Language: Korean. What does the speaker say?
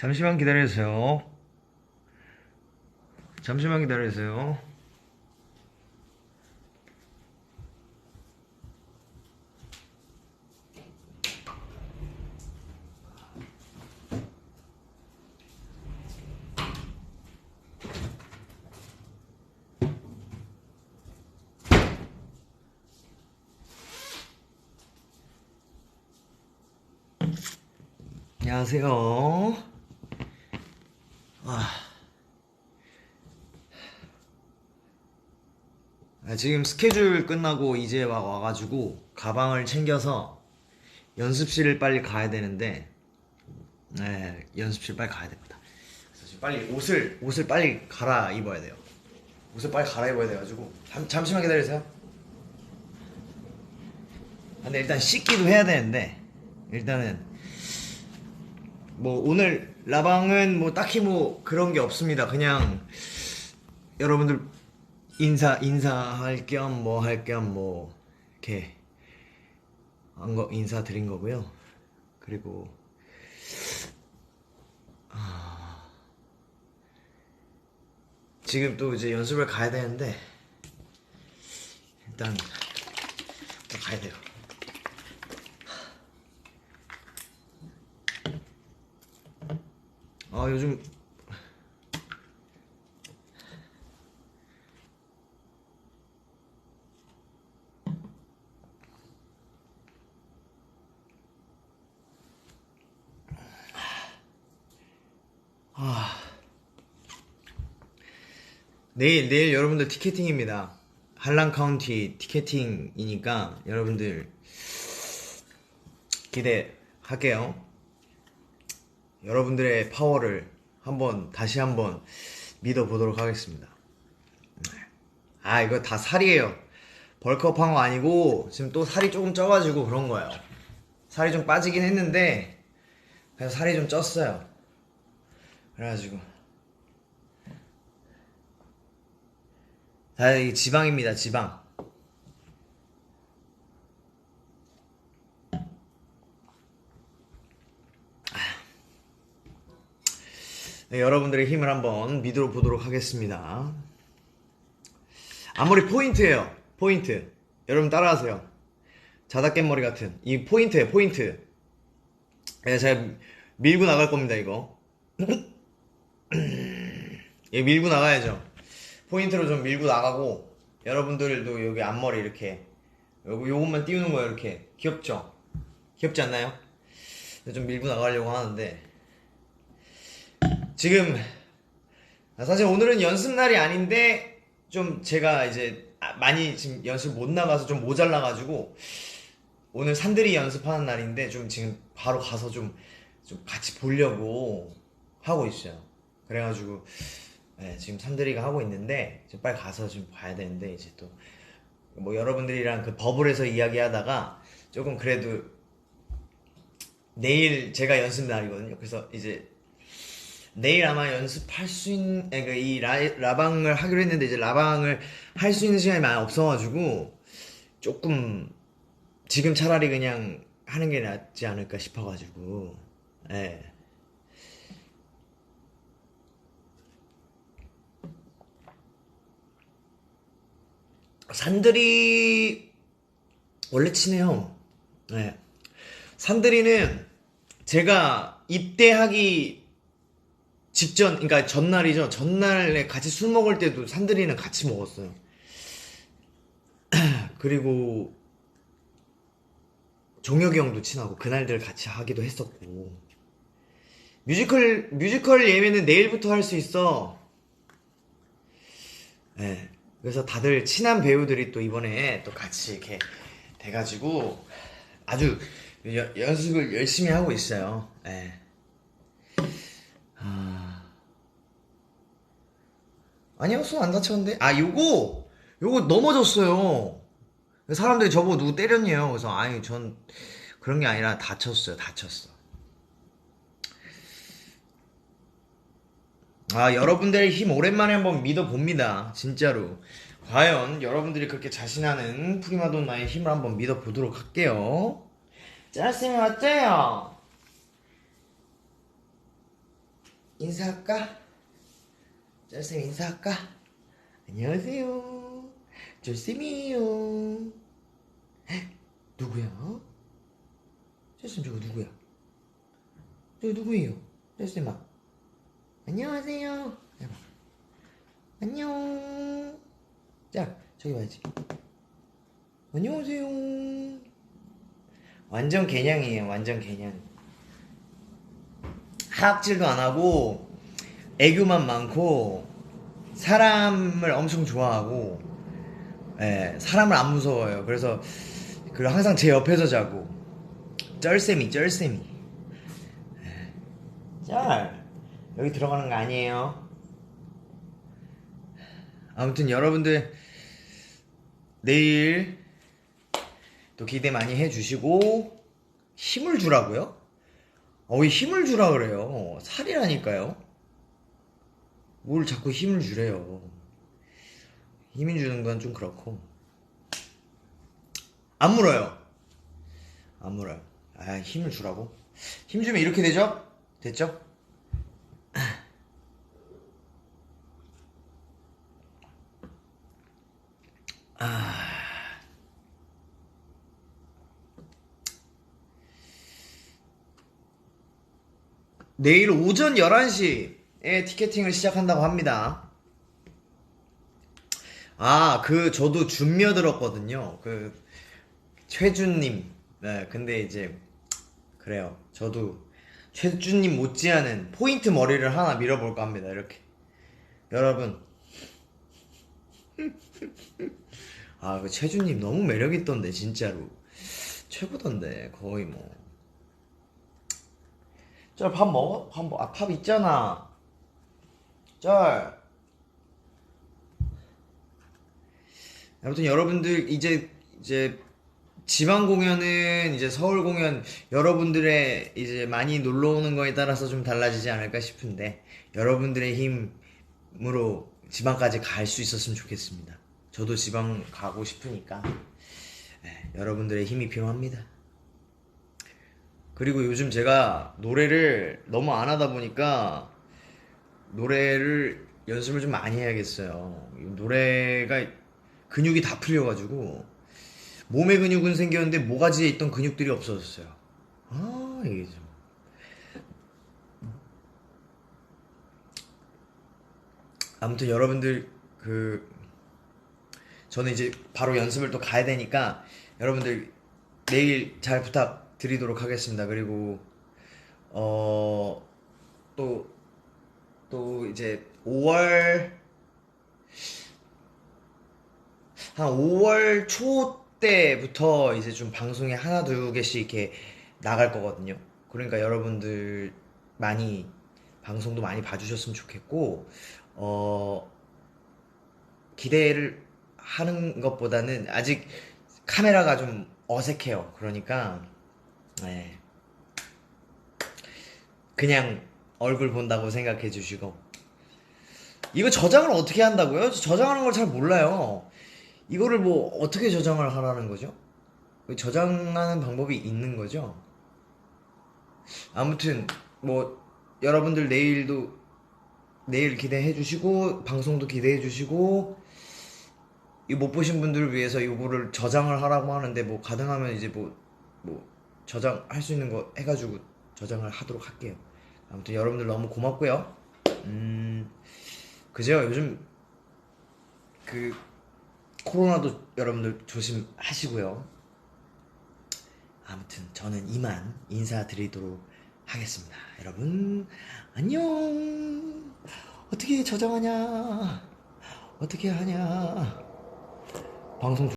잠시만 기다려주세요. 잠시만 기다려주세요. 안녕하세요. 아. 아, 지금 스케줄 끝나고 이제 막 와가지고 가방을 챙겨서 연습실을 빨리 가야 되는데, 네, 연습실 빨리 가야 됩니다. 그래서 지금 빨리 옷을, 옷을 빨리 갈아 입어야 돼요. 옷을 빨리 갈아 입어야 돼가지고, 잠, 잠시만 기다리세요. 아, 근데 일단 씻기도 해야 되는데, 일단은 뭐 오늘 라방은 뭐 딱히 뭐 그런 게 없습니다. 그냥 여러분들 인사 인사할 겸 뭐 할 겸 뭐 이렇게 한거 인사 드린 거고요. 그리고 아, 지금 또 이제 연습을 가야 되는데 일단 또 가야 돼요. 아 요즘 내일 내일 여러분들 티켓팅입니다. 한란 카운티 티켓팅이니까 여러분들 기대할게요. 여러분들의 파워를 한번 다시 한번 믿어보도록 하겠습니다. 네. 아 이거 다 살이에요. 벌크업한 거 아니고 지금 또 살이 조금 쪄가지고 그런 거예요. 살이 좀 빠지긴 했는데 그래서 살이 좀 쪘어요. 그래가지고 다 이게 지방입니다 지방. 네, 여러분들의 힘을 한번 믿어 보도록 하겠습니다. 앞머리 포인트예요. 포인트. 여러분 따라하세요. 자다 깬 머리 같은 이 포인트예요. 포인트. 네, 제가 밀고 나갈 겁니다. 이거. 예, 밀고 나가야죠. 포인트로 좀 밀고 나가고 여러분들도 여기 앞머리 이렇게 요거 요것만 띄우는 거예요. 이렇게 귀엽죠? 귀엽지 않나요? 좀 밀고 나가려고 하는데 지금 사실 오늘은 연습 날이 아닌데 좀 제가 이제 아, 많이 지금 연습 못 나가서 좀 모자라가지고 오늘 산들이 연습하는 날인데 좀 지금 바로 가서 좀, 좀 같이 보려고 하고 있어요. 그래가지고 네, 지금 산들이가 하고 있는데 지금 빨리 가서 좀 봐야 되는데 이제 또 뭐 여러분들이랑 그 버블에서 이야기하다가 조금 그래도 내일 제가 연습 날이거든요. 그래서 이제 내일 아마 연습할 수 있는 그러니까 이 라, 라방을 하기로 했는데 이제 라방을 할 수 있는 시간이 많이 없어가지고 조금 지금 차라리 그냥 하는 게 낫지 않을까 싶어가지고 예. 산들이 원래 친해요. 네. 산들이는 제가 입대하기 직전, 그러니까 전날이죠. 전날에 같이 술 먹을 때도 산들이는 같이 먹었어요. 그리고 종혁이 형도 친하고 그날들 같이 하기도 했었고 뮤지컬 뮤지컬 예매는 내일부터 할 수 있어. 네. 그래서 다들 친한 배우들이 또 이번에 또 같이 이렇게 돼가지고 아주 여- 연습을 열심히 하고 있어요. 네. 아... 아니요, 손안 다쳤는데? 아, 요거! 요거 넘어졌어요. 사람들이 저보고 누구 때렸네요. 그래서, 아니, 전 그런 게 아니라 다쳤어요. 다쳤어. 아, 여러분들의 힘 오랜만에 한번 믿어봅니다. 진짜로. 과연 여러분들이 그렇게 자신하는 프리마돈나의 힘을 한번 믿어보도록 할게요. 짜쌤이 어때요? 인사할까? 쩔쌤 인사할까? 안녕하세요. 쩔쌤이에요. 누구야? 쩔쌤 저거 누구야? 저거 누구예요? 쩔쌤아. 안녕하세요. 해봐. 안녕. 자, 저기 봐야지. 안녕하세요. 완전 개냥이에요. 완전 개냥. 하악질도 안 하고 애교만 많고 사람을 엄청 좋아하고 예, 사람을 안 무서워요. 그래서 그 항상 제 옆에서 자고 쩔쌤이 쩔쌤이 예. 쩔 여기 들어가는 거 아니에요. 아무튼 여러분들 내일 또 기대 많이 해주시고 힘을 주라고요? 어, 왜 힘을 주라 그래요? 살이라니까요. 뭘 자꾸 힘을 주래요. 힘이 주는 건 좀 그렇고. 안 물어요. 안 물어요. 아, 힘을 주라고? 힘 주면 이렇게 되죠? 됐죠? 내일 오전 11시에 티켓팅을 시작한다고 합니다. 아, 그, 저도 준며 들었거든요. 그, 최준님. 네, 근데 이제, 그래요. 저도 최준님 못지않은 포인트 머리를 하나 밀어볼까 합니다. 이렇게. 여러분. 아, 그 최준님 너무 매력있던데, 진짜로. 최고던데, 거의 뭐. 쩔 밥 먹어? 밥 먹, 아, 밥 있잖아. 쩔. 아무튼 여러분들 이제 이제 지방 공연은 이제 서울 공연 여러분들의 이제 많이 놀러 오는 거에 따라서 좀 달라지지 않을까 싶은데 여러분들의 힘으로 지방까지 갈 수 있었으면 좋겠습니다. 저도 지방 가고 싶으니까 네, 여러분들의 힘이 필요합니다. 그리고 요즘 제가 노래를 너무 안 하다 보니까 노래를 연습을 좀 많이 해야겠어요. 노래가 근육이 다 풀려가지고 몸의 근육은 생겼는데 모가지에 있던 근육들이 없어졌어요. 아 이게 좀 아무튼 여러분들 그 저는 이제 바로 연습을 또 가야 되니까 여러분들 내일 잘 부탁드리도록 하겠습니다. 그리고 어또또 이제 5월 한 5월 초 때부터 이제 좀 방송에 하나 두 개씩 이렇게 나갈 거거든요. 그러니까 여러분들 많이 방송도 많이 봐주셨으면 좋겠고 어 기대를 하는 것보다는 아직 카메라가 좀 어색해요. 그러니까 네. 그냥 얼굴 본다고 생각해 주시고 이거 저장을 어떻게 한다고요? 저장하는 걸 잘 몰라요. 이거를 뭐 어떻게 저장을 하라는 거죠? 저장하는 방법이 있는 거죠? 아무튼 뭐 여러분들 내일도 내일 기대해 주시고 방송도 기대해 주시고 이 못 보신 분들을 위해서 이거를 저장을 하라고 하는데 뭐 가능하면 이제 뭐 뭐 저장할 수 있는 거 해가지고 저장을 하도록 할게요. 아무튼 여러분들 너무 고맙고요. 음 그죠? 요즘 그 코로나도 여러분들 조심하시고요. 아무튼 저는 이만 인사드리도록 하겠습니다. 여러분 안녕. 어떻게 저장하냐? 어떻게 하냐? 방송